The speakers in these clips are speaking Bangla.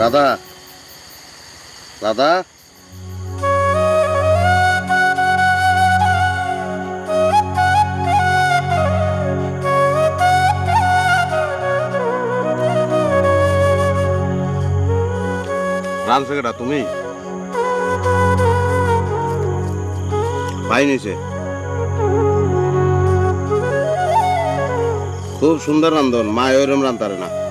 দাদা। দাদা? রানছে তুমি? ভাই নিছে খুব সুন্দর রান্ধন মা ওইরকম রান্তারে না।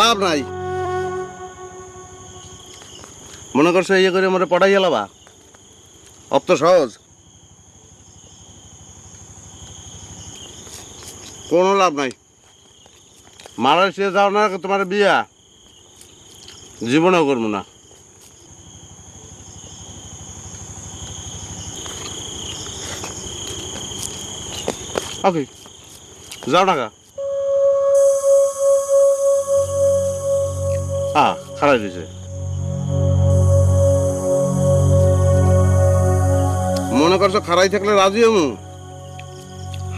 লাভ নাই। মনে করছ ইয়ে করে মরে পড়াই গেলাবা অত সহজ। কোনো লাভ নাই। মালয়েশিয়া যাও না, তোমার বিয়া। জীবনেও করব না। ওকে, যাও না খারাপ দিছে। মনে করছ খারাই থাকলে রাজি হমু?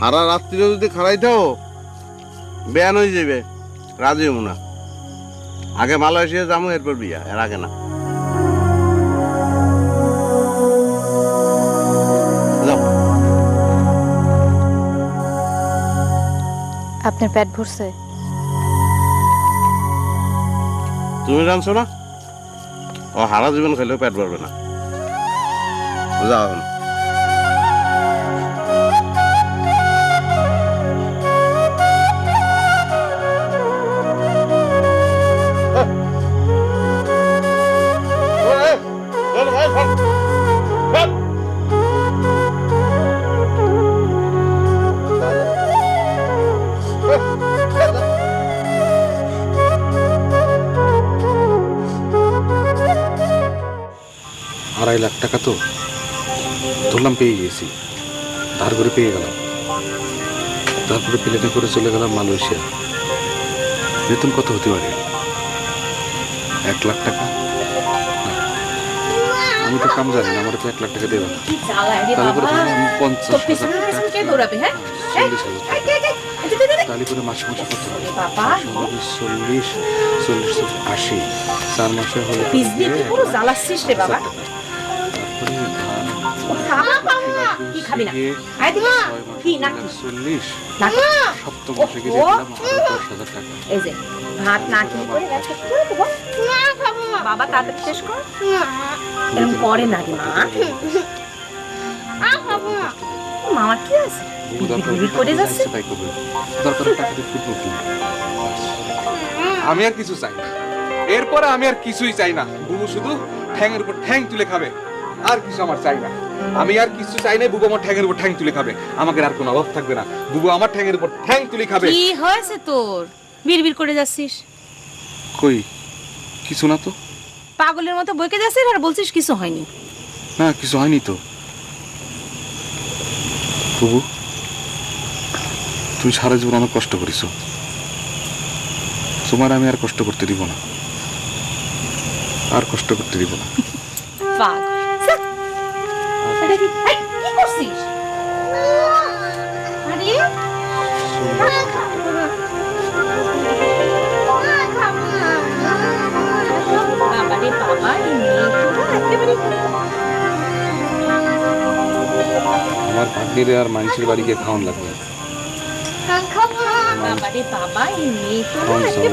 হারা রাত্রিরে যদি খারাই থাও বেয়ান হয়ে যাবে রাজি হমু না। আগে মালয়েশিয়া যাব এরপর বিয়া এর আগে না। আপনার পেট ভরছে? তুমি জানছো না? ও হারা জীবন খেলেও পেট ভরবে না। যাও আড়াই লাখ টাকা তো। ধরলাম পেয়ে গেছি ধার করে পেয়ে গেলাম। তারপরে প্লেনে করে চলে গেলাম মালয়েশিয়া। বেতন কত হতে পারে? এক লাখ টাকা? আমি তো কাম জানি না আমার তো এক লাখ টাকা দেবে না আমি পঞ্চাশ হাজার টাকা দৌড়াবে হ্যাঁ? চল্লিশ হাজার তাহলে করে মাসে মাসে কত? হবে? চল্লিশ চল্লিশ আশি। চার মাসে হলে পুরো জ্বালাচ্ছিস রে বাবা? তারপরে আমি আর কিছু চাই না। এরপরে আমি আর কিছুই চাই না। বুবু শুধু ঠ্যাংয়ের উপর ঠ্যাং তুলে খাবে। আর কিছু আমার চাই না। আমি আর কিছু চাই না বুবু আমার ঠ্যাংয়ের উপর ঠ্যাং তুলে খাবে। আমাকে আর কোনো অভাব থাকবে না। বুবু আমার ঠ্যাংয়ের উপর ঠ্যাং তুলে খাবে। কি হয়েছে তোর? বিড়বিড় করে যাচ্ছিস। কই? কিছু না তো। পাগলের মতো বইকে যাচ্ছিস আর বলছিস কিছু হয়নি। না কিছু হয়নি তো। বুবু তুমি সারা জীবন অনেক কষ্ট করেছ। তোমার আমি আর কষ্ট করতে দিব না। আর কষ্ট করতে দিব না। পাগল। আমার ভাগ্নিরে আর মানুষের বাড়ি গিয়ে খাওয়ান লাগবে। খাওয়ান সময়